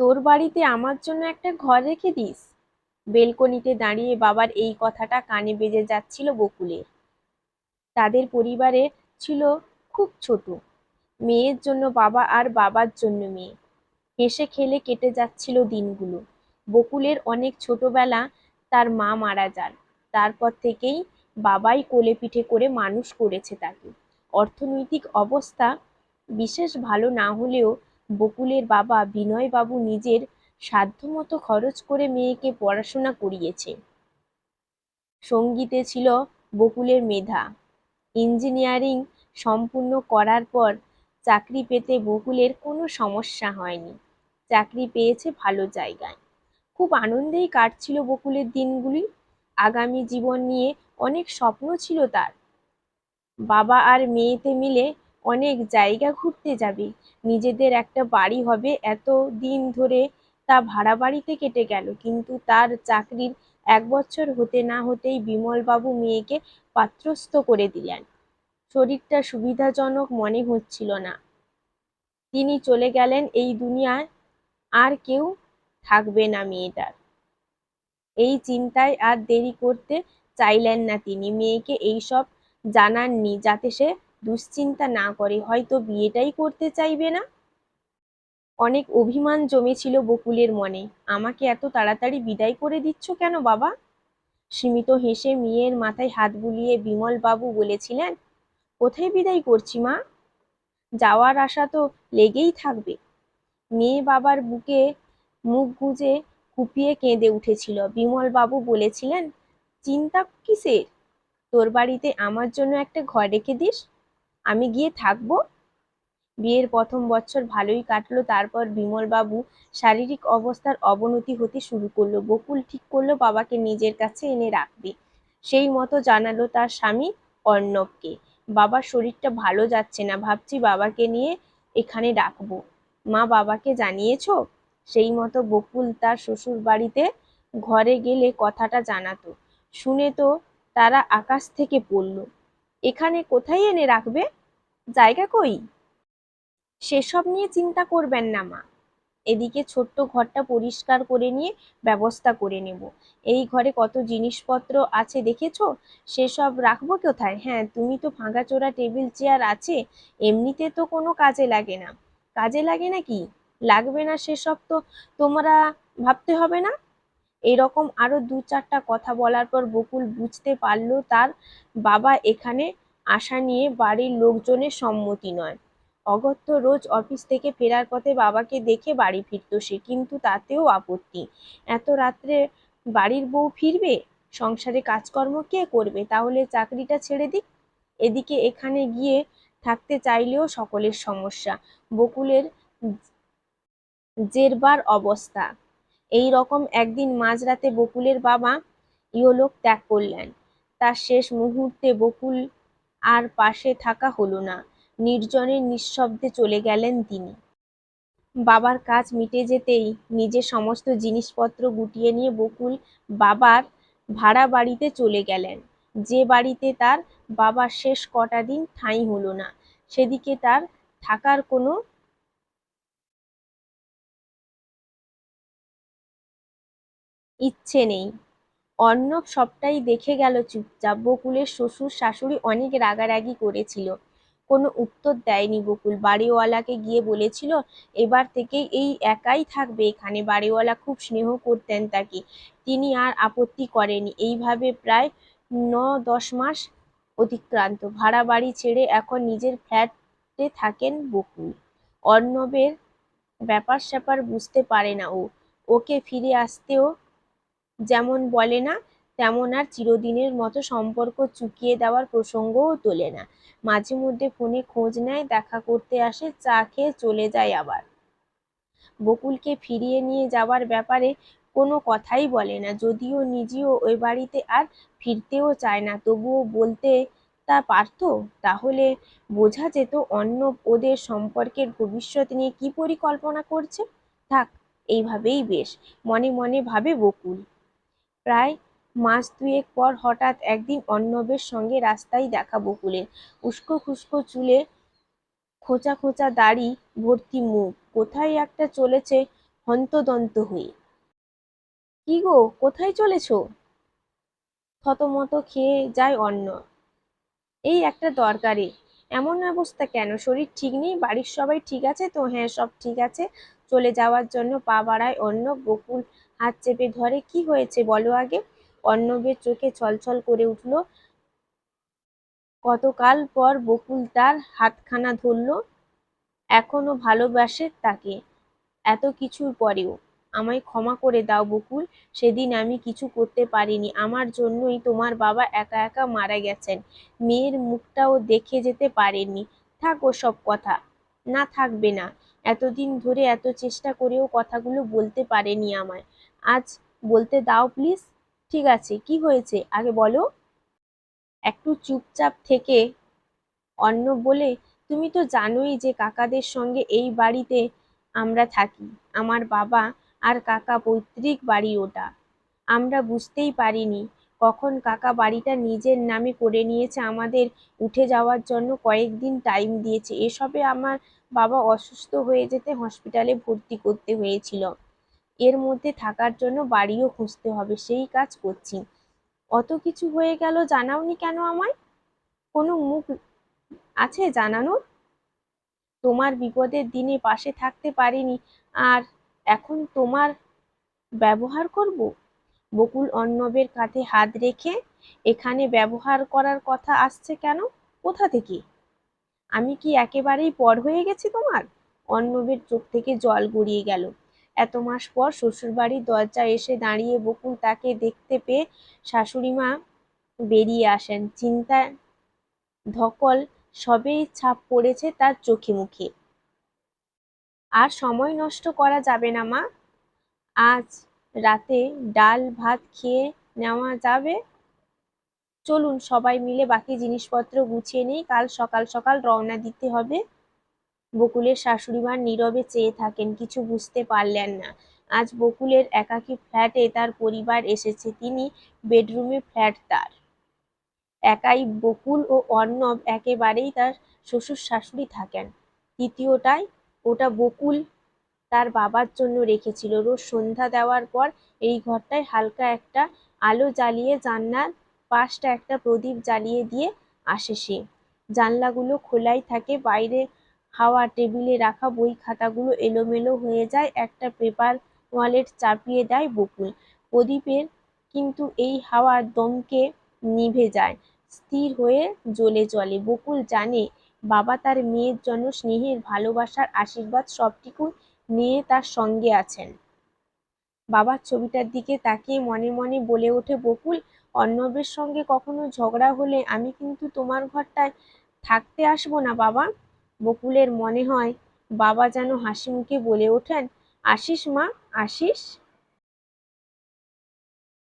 তোর বাড়িতে আমার জন্য একটা ঘর রেখে দিস। বেলকনিতে দাঁড়িয়ে বাবার এই কথাটা কানে বেজে যাচ্ছিল বকুলের। তাদের পরিবারে ছিল খুব ছোট। মেয়ের জন্য বাবা আর বাবার জন্য মেয়ে। হেসে খেলে কেটে যাচ্ছিল দিনগুলো। বকুলের অনেক ছোটবেলা তার মা মারা যান। তারপর থেকেই বাবাই কোলে পিঠে করে মানুষ করেছে তাকে। অর্থনৈতিক অবস্থা বিশেষ ভালো না হলেও বকুলের বাবা বিনয়বাবু নিজের সাধ্যমতো খরচ করে মেয়েকে পড়াশোনা করিয়েছে। সঙ্গীতে ছিল বকুলের মেধা। ইঞ্জিনিয়ারিং সম্পূর্ণ করার পর চাকরি পেতে বকুলের কোনো সমস্যা হয়নি। চাকরি পেয়েছে ভালো জায়গায়। খুব আনন্দেই কাটছিল বকুলের দিনগুলি। আগামী জীবন নিয়ে অনেক স্বপ্ন ছিল তার। বাবা আর মেয়েতে মিলে অনেক জায়গা ঘুরতে যাবে। নিজেদের একটা বাড়ি হবে। এত দিন ধরে তা ভাড়া বাড়িতে কেটে গেল। কিন্তু তার চাকরির এক বছর হতে না হতেই বিমলবাবু মেয়েকে পাত্রস্থ করে দিলেন। শরীরটা সুবিধাজনক মনে হচ্ছিল না। তিনি চলে গেলেন এই দুনিয়ায়। আর কেউ থাকবে না মেয়েটার। এই চিন্তায় আর দেরি করতে চাইলেন না তিনি। মেয়েকে এইসব জানাননি যাতে সে দুশ্চিন্তা না করে হয়তো বিয়েটাই করতে চাইবে না? অনেক অভিমান জমেছিল বকুলের মনে। আমাকে এত তাড়াতাড়ি বিদায় করে দিচ্ছ কেন বাবা? সীমিত হেসে মেয়ের মাথায় হাত বুলিয়ে বিমল বাবু বলেছিলেন, কোথায় বিদায় করছি মা? যাওয়ার আশা তো লেগেই থাকবে। মেয়ে বাবার বুকে মুখ গুজে কুপিয়ে কেঁদে উঠেছিল। বিমল বাবু বলেছিলেন, চিন্তা কিসের? তোর বাড়িতে আমার জন্য একটা ঘর রেখে দিস? আমি গিয়ে থাকব। বিয়ের প্রথম বছর ভালোই কাটলো, তারপর বিমলবাবু শারীরিক অবস্থার অবনতি হতে শুরু করল। বকুল ঠিক করল বাবাকে নিজের কাছে এনে রাখবে। সেই মতো জানালো তার স্বামী অর্ণবকে। বাবার শরীরটা ভালো যাচ্ছে না, ভাবছি বাবাকে নিয়ে এখানে ডাকবো মা বাবাকে জানিয়েছো? সেই মতো বকুল তার শ্বশুর বাড়িতে ঘরে গেলে কথাটা জানাতো। শুনে তো তারা আকাশ থেকে পড়ল। এখানে কোথায় এনে রাখবে? জায়গা কই? সেসব নিয়ে চিন্তা করবেন না, মা। এদিকে ছোট্ট ঘরটা পরিষ্কার করে নিয়ে ব্যবস্থা করে নেব। এই ঘরে কত জিনিসপত্র আছে দেখেছ? সেসব রাখব কোথায়? হ্যাঁ তুমি তো ভাঙাচোরা টেবিল চেয়ার আছে, এমনিতে তো কোনো কাজে লাগে না। কাজে লাগে নাকি? লাগবে না সেসব তো তোমরা ভাবতে হবে না? এরকম আরও দু চারটা কথা বলার পর বকুল বুঝতে পারল তার বাবা এখানে আসা নিয়ে বাড়ির লোকজনের সম্মতি নয়। অগত্য রোজ অফিস থেকে ফেরার পথে বাবাকে দেখে বাড়ি ফিরত সে, কিন্তু তাতেও আপত্তি। এত রাত্রে বাড়ির বউ ফিরবে? সংসারে কাজকর্ম কে করবে? তাহলে চাকরিটা ছেড়ে দিক। এদিকে এখানে গিয়ে থাকতে চাইলেও সকলের সমস্যা, বকুলের জেরবার অবস্থা। এই রকম একদিন মাঝরাতে বকুলের বাবা ইহলোক ত্যাগ করলেন। তার শেষ মুহূর্তে বকুল আর পাশে থাকা হলো না। নির্জনে নিঃশব্দে চলে গেলেন তিনি। বাবার কাজ মিটে যেতেই নিজের সমস্ত জিনিসপত্র গুটিয়ে নিয়ে বকুল বাবার ভাড়া বাড়িতে চলে গেলেন। যে বাড়িতে তার বাবার শেষ কটা দিন ঠাঁই হলো না, সেদিকে তার থাকার কোনো ইচ্ছে নেই। অর্ণব সবটাই দেখে গেল চুপচাপ। বকুলের শ্বশুর শাশুড়ি অনেক রাগারাগি করেছিল। কোনো উত্তর দেয়নি বকুল। বাড়িওয়ালাকে গিয়ে বলেছিল, এবার থেকে এই একাই থাকবে এখানে। বাড়িওয়ালা খুব স্নেহ করতেন তাকে। তিনি আর আপত্তি করেনি এইভাবে প্রায় ন দশ মাস অতিক্রান্ত। ভাড়া বাড়ি ছেড়ে এখন নিজের ফ্ল্যাটে থাকেন বকুল। অর্ণবের ব্যাপার স্যাপার বুঝতে পারে না ও। ওকে ফিরে আসতেও যেমন বলে না, তেমন আর চিরদিনের মতো সম্পর্ক চুকিয়ে দেওয়ার প্রসঙ্গও তোলে না। মাঝে মধ্যে ফোনে খোঁজ নেয়, দেখা করতে আসে, চা খেয়ে চলে যায় আবার। বকুলকে ফিরিয়ে নিয়ে যাওয়ার ব্যাপারে কোনো কথাই বলে না, যদিও নিজেও ওই বাড়িতে আর ফিরতেও চায় না। তবুও বলতে তা পারতো? তাহলে বোঝা যেত অন্য ওদের সম্পর্কের ভবিষ্যৎ নিয়ে কি পরিকল্পনা করছে? থাক, এইভাবেই বেশ। মনে মনে ভাবে বকুল। প্রায় মাস দুয়েক পর হঠাৎ একদিন অর্ণবের সঙ্গে রাস্তায় দেখা বকুলের। উস্কো খুস্কো চুলে খোঁচা খোঁচা দাড়ি ভর্তি মুখ। কোথায় একটা চলেছে হন্তদন্ত হয়ে। কি গো, কোথায় চলেছো? থতমত খেয়ে যায় অন্ন। এই একটা দরকারে। এমন অবস্থা কেন? শরীর ঠিক নেই? বাড়ির সবাই ঠিক আছে তো? হ্যাঁ সব ঠিক আছে। চলে যাওয়ার জন্য পা বাড়ায় অন্য বকুল হাত চেপে ধরে, কি হয়েছে বলো আগে? অর্ণবের চোখে ছলছল করে উঠল। কতকাল পর বকুল তার হাতখানা ধরল। এখনও ভালোবাসে তাকে। এত কিছুর পরেও। আমায় ক্ষমা করে দাও বকুল। সেদিন আমি কিছু করতে পারিনি। আমার জন্যই তোমার বাবা একা একা মারা গেছেন। মেয়ের মুখটাও দেখে যেতে পারেননি। থাক সব কথা। না থাকবে না। এতদিন ধরে এত চেষ্টা করেও কথাগুলো বলতে পারেনি আমায়। আজ বলতে দাও প্লিজ ঠিক আছে, কি হয়েছে? আগে বলো। একটু চুপচাপ থেকে অন্য বলে, তুমি তো জানোই যে কাকাদের সঙ্গে এই বাড়িতে আমরা থাকি। আমার বাবা আর কাকা পৈতৃক বাড়ি ওটা। আমরা বুঝতেই পারিনি কখন কাকা বাড়িটা নিজের নামে করে নিয়েছে, আমাদের উঠে যাওয়ার জন্য কয়েকদিন টাইম দিয়েছে। এসবে আমার বাবা অসুস্থ হয়ে যেতে হসপিটালে ভর্তি করতে হয়েছিল। এর মধ্যে থাকার জন্য বাড়িও খুঁজতে হবে, সেই কাজ করছি। অত কিছু হয়ে গেল জানাওনি কেন আমায়? কোনো মুখ আছে জানানোর? তোমার বিপদের দিনে পাশে থাকতে পারিনি, আর এখন তোমার ব্যবহার করব? বকুল অর্ণবের কাঁধে হাত রেখে, এখানে ব্যবহার করার কথা আসছে কেন? কোথা থেকে? আমি কি একেবারেই পর হয়ে গেছি তোমার? অর্ণবের চোখ থেকে জল গড়িয়ে গেল। এত মাস পর শ্বশুরবাড়ির দরজায় এসে দাঁড়িয়ে বকুল তাকে দেখতে পেয়ে শাশুড়িমা বেরিয়ে আসেন। চিন্তা ধকল সবেই ছাপ পড়েছে তার চোখে মুখে। আর সময় নষ্ট করা যাবে না মা। আজ রাতে ডাল ভাত খেয়ে নেওয়া যাবে। চলুন সবাই মিলে বাকি জিনিসপত্র গুছিয়ে নেই। কাল সকাল সকাল রওনা দিতে হবে। বকুলের শাশুড়িমা নীরবে চেয়ে থাকেন, কিছু বুঝতে পারলেন না। আজ বকুলের একাকী ফ্ল্যাটে তার পরিবার এসেছে, তিনি বেডরুমে ফ্ল্যাট তার। একাই বকুল ও অর্ণব একেবারেই তার শ্বশুর শাশুড়ি থাকেন। তৃতীয়টায় ওটা বকুল তার বাবার জন্য রেখেছিল। রোজ সন্ধ্যা দেওয়ার পর এই ঘরটায় হালকা একটা আলো জ্বালিয়ে জানলার পাশটা একটা প্রদীপ জ্বালিয়ে দিয়ে আসে সে। জানলাগুলো খোলাই থাকে, বাইরে হাওয়া টেবিলে রাখা বই খাতাগুলো এলোমেলো হয়ে যায়, একটা পেপার ওয়ালেট চাপিয়ে দেয় বকুল। প্রদীপের কিন্তু এই হাওয়ার দমকে নিভে যায়, স্থির হয়ে জ্বলে চলে। বকুল জানে বাবা তার মেয়ের জন্য স্নেহের ভালোবাসার আশীর্বাদ সবটুকু নিয়ে তার সঙ্গে আছেন। বাবার ছবিটার দিকে তাকিয়ে মনে মনে বলে ওঠে, বকুল অর্ণবের সঙ্গে কখনো ঝগড়া হলে আমি কিন্তু তোমার ঘরটায় থাকতে আসব না বাবা। বকুলের মনে হয় বাবা যেন হাসি মুখে বলে ওঠেন আসিস মা আসিস